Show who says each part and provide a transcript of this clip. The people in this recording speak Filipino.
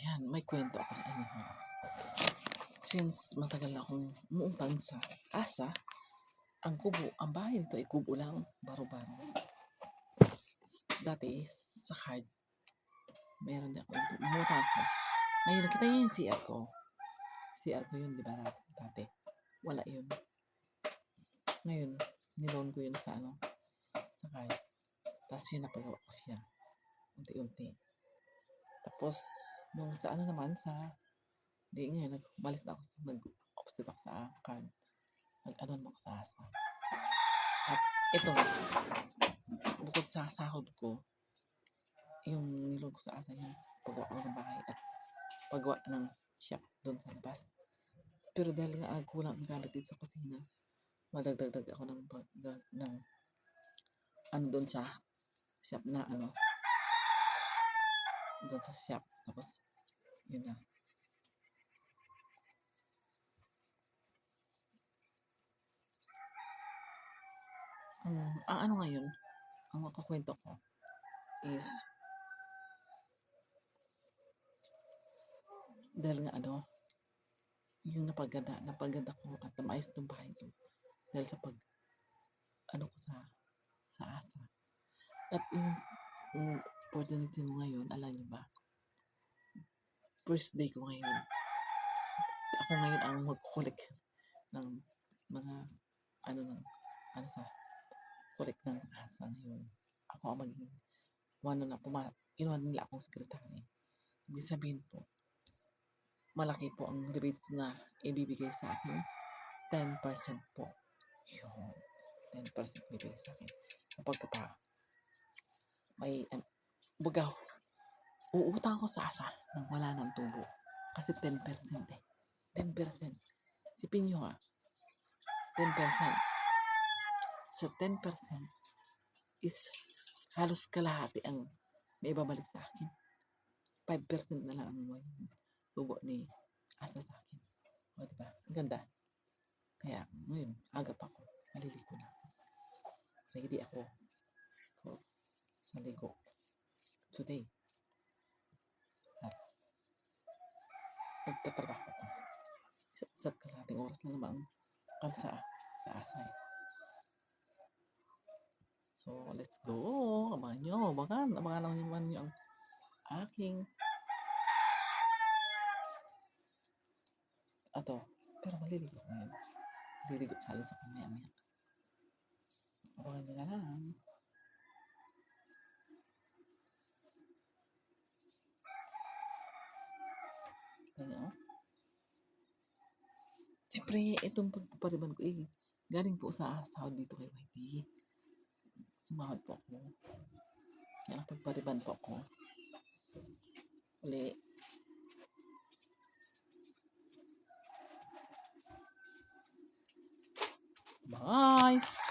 Speaker 1: Ayan, may kwento ako sa inyo. Since matagal akong umuutang sa asa, ang kubo, ang bahay nito ay kubo lang, baro-baro. Dati, sa card, meron din ako, umutang ako. Ngayon, nakita niyo yung CR ko. CR ko yun, di ba, dati? Wala yun. Ngayon, niloan ko yun sa ano, sa card. Tapos yun, napagawa ko siya. Unti-unti. Tapos, nung sa ano naman, sa, di ngayon, nagbalis na ako, nag-opposite ako sa card. Nag-ano naman ako sa asa. At ito, bukod sa sahod ko, yung nilog ko sa asa, yung paggawa ko ng bahay at paggawa ng shop doon sa labas. Pero dahil nga ah, kulang ang gamit dito sa kusina, madagdagdag ako ng, pag- ng ano doon sa shop na ano, doon sa shop. Tapos, yun na. Ang, ang ano ngayon, ang makakwento ko is dahil nga ano, yung napaganda, napaganda ko at namayos itong bahay ko dahil sa pag ano ko sa sa asa. At yung, yung opportunity mo ngayon, alam niyo ba? First day ko ngayon. Ako ngayon ang mag-collect ng mga ano ng ano sa collect ng asa ngayon. Ako ang magiging one na puma inuha nila akong sekretary. Ibig sabihin po, malaki po ang rebates na ibibigay sa akin. 10% po. Yun. 10% bibigay sa akin. Kapag pa, may, baga, uutang ako sa asa nang wala ng tubo. Kasi 10% eh. 10%. Sipin nyo ha. 10%. Sa 10% is halos kalahati ang may babalik sa akin. 5% na lang ang tubo ni asa sa akin. O, diba? Ang ganda. Kaya, ngayon, agap ako. Maliligo na. Ready ako for sa ligo. Today. At, nagtatrabaho ko. Sa, sa kalating oras na naman kalsa sa asay. So, let's go. Abangan nyo. Abangan. Abangan naman nyo ang aking ato. Pero maliligo ko ngayon. Maliligo challenge ako maya maya. Abangan nyo na lang. Niyo, oh. Siyempre, itong pagpapariban ko, eh, galing po sa sahod dito kay YT. Sumahod po ako. Kaya nakapagpariban po ako. Uli. Bye!